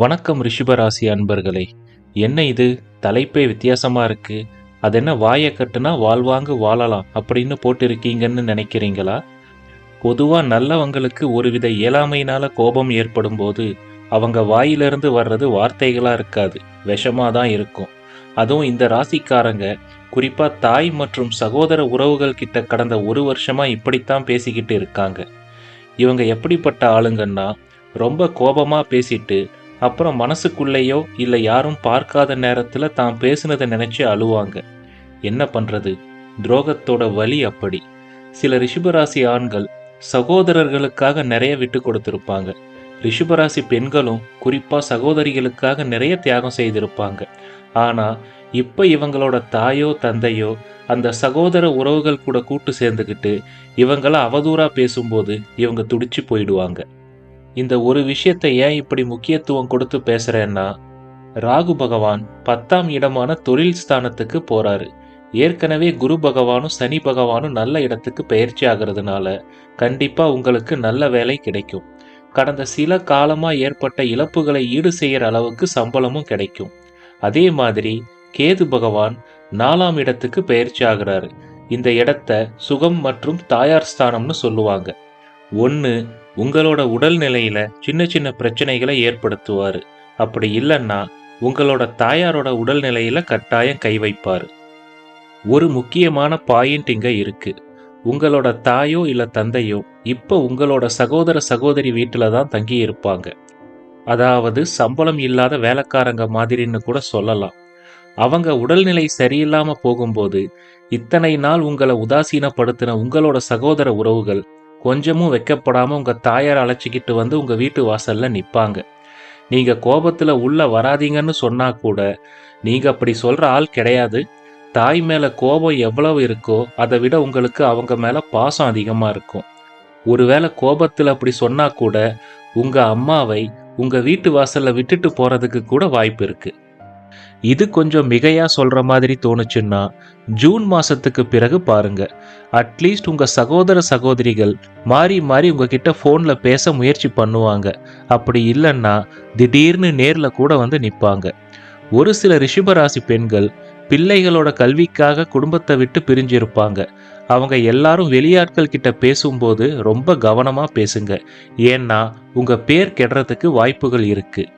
வணக்கம் ரிஷபராசி அன்பர்களே. என்ன இது? தலைப்பே வித்தியாசமாக இருக்குது அது என்ன வாயை கட்டுனா வாழ்வாங்கு வாழலாம் அப்படின்னு போட்டிருக்கீங்கன்னு நினைக்கிறீங்களா? பொதுவாக நல்லவங்களுக்கு ஒருவித இயலாமையினால் கோபம் ஏற்படும் போது அவங்க வாயிலிருந்து வர்றது வார்த்தைகளாக இருக்காது. விஷமாக தான் இருக்கும். அதுவும் இந்த ராசிக்காரங்க குறிப்பாக தாய் மற்றும் சகோதர உறவுகள் கிட்ட கடந்த ஒரு வருஷமாக இப்படித்தான் பேசிக்கிட்டு இருக்காங்க. இவங்க எப்படிப்பட்ட ஆளுங்கன்னா ரொம்ப கோபமாக பேசிட்டு அப்புறம் மனசுக்குள்ளேயோ இல்லை யாரும் பார்க்காத நேரத்தில் தான் பேசுனதை நினச்சி அழுவாங்க. என்ன பண்ணுறது துரோகத்தோட வலி அப்படி. சில ரிஷபராசி ஆண்கள் சகோதரர்களுக்காக நிறைய விட்டு கொடுத்திருப்பாங்க. ரிஷபராசி பெண்களும் குறிப்பாக சகோதரிகளுக்காக நிறைய தியாகம் செய்திருப்பாங்க. ஆனால் இப்போ இவங்களோட தாயோ தந்தையோ அந்த சகோதர உறவுகள் கூட கூட்டு சேர்ந்துக்கிட்டு இவங்கள அவதூறாக பேசும்போது இவங்க துடிச்சு போயிடுவாங்க. இந்த ஒரு விஷயத்தை ஏன் இப்படி முக்கியத்துவம் கொடுத்து பேசுறேன்னா ராகு பகவான் பத்தாம் இடமான தொழில் ஸ்தானத்துக்கு போறாரு. ஏற்கனவே குரு பகவானும் சனி பகவானும் நல்ல இடத்துக்கு பயிற்சி ஆகிறதுனால கண்டிப்பா உங்களுக்கு நல்ல வேலை கிடைக்கும். கடந்த சில காலமா ஏற்பட்ட இழப்புகளை ஈடு செய்யற அளவுக்கு சம்பளமும் கிடைக்கும். அதே மாதிரி கேது பகவான் நாலாம் இடத்துக்கு பயிற்சி ஆகிறாரு. இந்த இடத்த சுகம் மற்றும் தாயார் ஸ்தானம்னு சொல்லுவாங்க. ஒன்று உங்களோட உடல்நிலையில சின்ன சின்ன பிரச்சனைகளை ஏற்படுத்துவார். அப்படி இல்லைன்னா உங்களோட தாயாரோட உடல்நிலையில கட்டாயம் கை வைப்பார். ஒரு முக்கியமான பாயிண்ட் இங்க இருக்கு. உங்களோட தாயோ இல்ல தந்தையோ இப்ப உங்களோட சகோதர சகோதரி வீட்டில தான் தங்கி இருப்பாங்க. அதாவது சம்பளம் இல்லாத வேலைக்காரங்க மாதிரின்னு கூட சொல்லலாம். அவங்க உடல்நிலை சரியில்லாம போகும்போது இத்தனை நாள் உங்களை உதாசீனப்படுத்தின உங்களோட சகோதர உறவுகள் கொஞ்சமும் வைக்கப்படாமல் உங்கள் தாயார் அழைச்சிக்கிட்டு வந்து உங்கள் வீட்டு வாசலில் நிற்பாங்க நீங்கள் கோபத்தில் உள்ளே வராதீங்கன்னு சொன்னால் கூட நீங்கள் அப்படி சொல்கிற ஆள் கிடையாது. தாய் மேலே கோபம் எவ்வளவு இருக்கோ அதை விட உங்களுக்கு அவங்க மேலே பாசம் அதிகமாக இருக்கும். ஒருவேளை கோபத்தில் அப்படி சொன்னால் கூட உங்கள் அம்மாவை உங்கள் வீட்டு வாசலில் விட்டுட்டு போகிறதுக்கு கூட வாய்ப்பு இருக்குது இது கொஞ்சம் மிகையா சொல்ற மாதிரி தோணுச்சுன்னா ஜூன் மாசத்துக்கு பிறகு பாருங்க. அட்லீஸ்ட் உங்க சகோதர சகோதரிகள் மாறி மாறி உங்ககிட்ட ஃபோன்ல பேச முயற்சி பண்ணுவாங்க. அப்படி இல்லைன்னா திடீர்னு நேர்ல கூட வந்து நிப்பாங்க. ஒரு சில ரிஷபராசி பெண்கள் பிள்ளைகளோட கல்விக்காக குடும்பத்தை விட்டு பிரிஞ்சிருப்பாங்க. அவங்க எல்லாரும் வெளியாட்கள் கிட்ட பேசும்போது ரொம்ப கவனமா பேசுங்க. ஏன்னா உங்க பேர் கெடுறதுக்கு வாய்ப்புகள் இருக்குது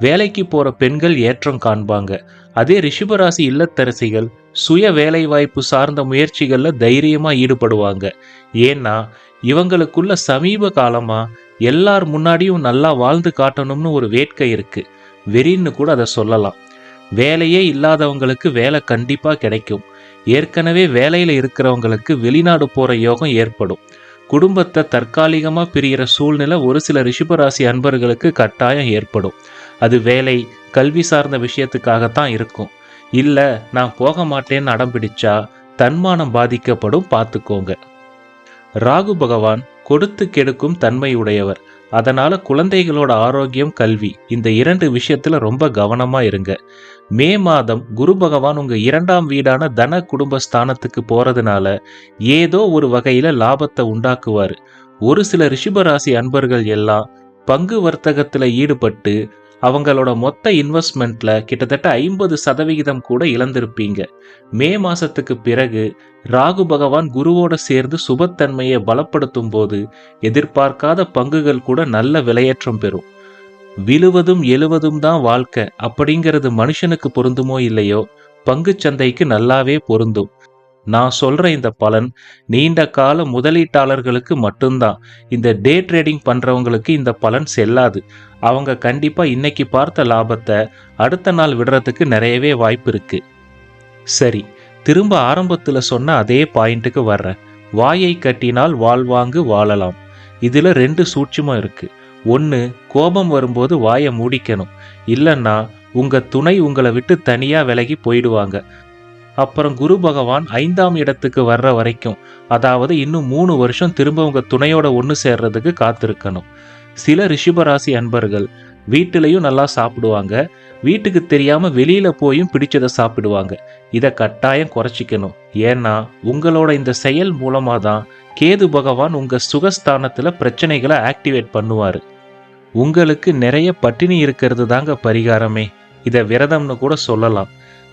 வேலைக்கு போற பெண்கள் ஏற்றம் காண்பாங்க. அதே ரிஷபராசி இல்லத்தரசிகள் சுய வேலை வாய்ப்பு சார்ந்த முயற்சிகள்ல தைரியமா ஈடுபடுவாங்க. ஏன்னா இவங்களுக்குள்ள சமீப காலமா எல்லார் முன்னாடியும் நல்லா வாழ்ந்து காட்டணும்னு ஒரு வேட்கை இருக்கு. வெறின்னு கூட அதை சொல்லலாம். வேலையே இல்லாதவங்களுக்கு வேலை கண்டிப்பா கிடைக்கும். ஏற்கனவே வேலையில இருக்கிறவங்களுக்கு வெளிநாடு போற யோகம் ஏற்படும். குடும்பத்தை தற்காலிகமாக பிரிகிற சூழ்நிலை ஒரு சில ரிஷபராசி அன்பர்களுக்கு கட்டாயம் ஏற்படும். அது வேலை கல்வி சார்ந்த விஷயத்துக்காகத்தான் இருக்கும். இல்லை நான் போக மாட்டேன்னு அடம் பிடிச்சா தன்மானம் பாதிக்கப்படும் பார்த்துக்கோங்க. ராகு பகவான் கொடுத்து கெடுக்கும் தன்மை உடையவர். அதனால குழந்தைகளோட ஆரோக்கியம் கல்வி இந்த இரண்டு விஷயத்துல ரொம்ப கவனமா இருங்க. மே மாதம் குரு பகவான் உங்க இரண்டாம் வீடான தன குடும்ப ஸ்தானத்துக்கு போறதுனால ஏதோ ஒரு வகையில லாபத்தை உண்டாக்குவாரு. ஒரு சில ரிஷபராசி அன்பர்கள் எல்லாம் பங்கு வர்த்தகத்துல ஈடுபட்டு அவங்களோட மொத்த இன்வெஸ்ட்மெண்ட்ல கிட்டத்தட்ட ஐம்பது சதவிகிதம் கூட இழந்திருப்பீங்க. மே மாசத்துக்கு பிறகு ராகு பகவான் குருவோட சேர்ந்து சுபத்தன்மையை பலப்படுத்தும் போது எதிர்பார்க்காத பங்குகள் கூட நல்ல விலையேற்றம் பெறும். விழுவதும் எழுவதும் தான் வாழ்க்கை அப்படிங்கிறது மனுஷனுக்கு பொருந்துமோ இல்லையோ? பங்கு சந்தைக்கு நல்லாவே பொருந்தும். நான் சொல்ற இந்த பலன் நீண்ட கால முதலீட்டாளர்களுக்கு மட்டும்தான். இந்த டே ட்ரேடிங் பண்றவங்களுக்கு இந்த பலன் செல்லாது. அவங்க கண்டிப்பா இன்னைக்கு பார்த்த லாபத்தை அடுத்த நாள் விடுறதுக்கு நிறையவே வாய்ப்பு இருக்கு. சரி திரும்ப ஆரம்பத்தில் சொன்ன அதே பாயிண்ட்டுக்கு வர்றேன். வாயை கட்டினால் வாழ்வாங்கு வாழலாம். இதில் ரெண்டு சூட்சுமம் இருக்குது ஒன்று கோபம் வரும்போது வாயை மூடிக்கணும். இல்லைன்னா உங்கள் துணை உங்களை விட்டு தனியாக விலகி போயிடுவாங்க. அப்புறம் குரு பகவான் ஐந்தாம் இடத்துக்கு வர்ற வரைக்கும் அதாவது இன்னும் மூணு வருஷம் திரும்ப உங்க துணையோட ஒன்று சேர்றதுக்கு காத்திருக்கணும். சில ரிஷிபராசி அன்பர்கள் வீட்டிலையும் நல்லா சாப்பிடுவாங்க வீட்டுக்கு தெரியாம வெளியில போயும் பிடிச்சதை சாப்பிடுவாங்க. இதை கட்டாயம் குறைச்சிக்கணும். ஏன்னா உங்களோட இந்த செயல் மூலமா தான் கேது பகவான் உங்க சுகஸ்தானத்துல பிரச்சனைகளை ஆக்டிவேட் பண்ணுவாரு. உங்களுக்கு நிறைய பட்டினி இருக்கிறது தாங்க பரிகாரமே. இதை விரதம்னு கூட சொல்லலாம்.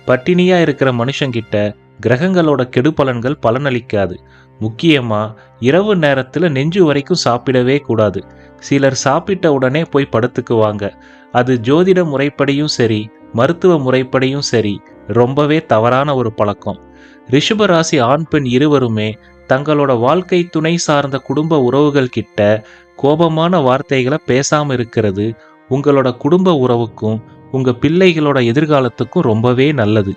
பட்டினியா இருக்கிற மனுஷங்கிட்ட கிரகங்களோட கெடுபலன்கள் பலனளிக்காது. முக்கியமா இரவு நேரத்துல நெஞ்சு வரைக்கும் சாப்பிடவே கூடாது. சிலர் சாப்பிட்ட உடனே போய் படுத்துக்குவாங்க. அது ஜோதிட முறைப்படியும் சரி மருத்துவ முறைப்படியும் சரி ரொம்பவே தவறான ஒரு பழக்கம். ரிஷபராசி ஆண் பெண் இருவருமே தங்களோட வாழ்க்கை துணை சார்ந்த குடும்ப உறவுகள் கிட்ட கோபமான வார்த்தைகளை பேசாம இருக்கிறது உங்களோட குடும்ப உறவுக்கும் உங்க பிள்ளைகளோட எதிர்காலத்துக்கும் ரொம்பவே நல்லது.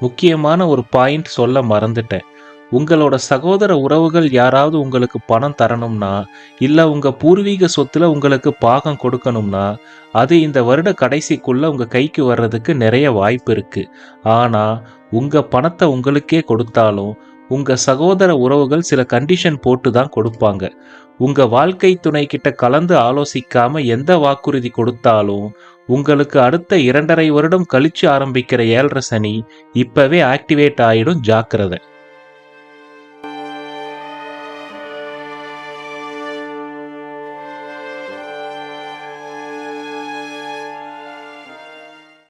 முக்கியமான ஒரு பாயிண்ட் சொல்ல மறந்துட்டேன். உங்களோட சகோதர உறவுகள் யாராவது உங்களுக்கு பணம் தரணும்னா இல்லை உங்கள் பூர்வீக சொத்துல உங்களுக்கு பாகம் கொடுக்கணும்னா அது இந்த வருட கடைசிக்குள்ளே உங்கள் கைக்கு வர்றதுக்கு நிறைய வாய்ப்பு இருக்குது ஆனால் உங்கள் பணத்தை உங்களுக்கே கொடுத்தாலும் உங்கள் சகோதர உறவுகள் சில கண்டிஷன் போட்டு தான் கொடுப்பாங்க. உங்கள் வாழ்க்கை துணை கிட்ட கலந்து ஆலோசிக்காமல் எந்த வாக்குறுதி கொடுத்தாலும் உங்களுக்கு அடுத்த இரண்டரை வருடம் கழிச்சு ஆரம்பிக்கிற ஏழரை சனி இப்பவே ஆக்டிவேட் ஆயிடும் ஜாக்கிரதை.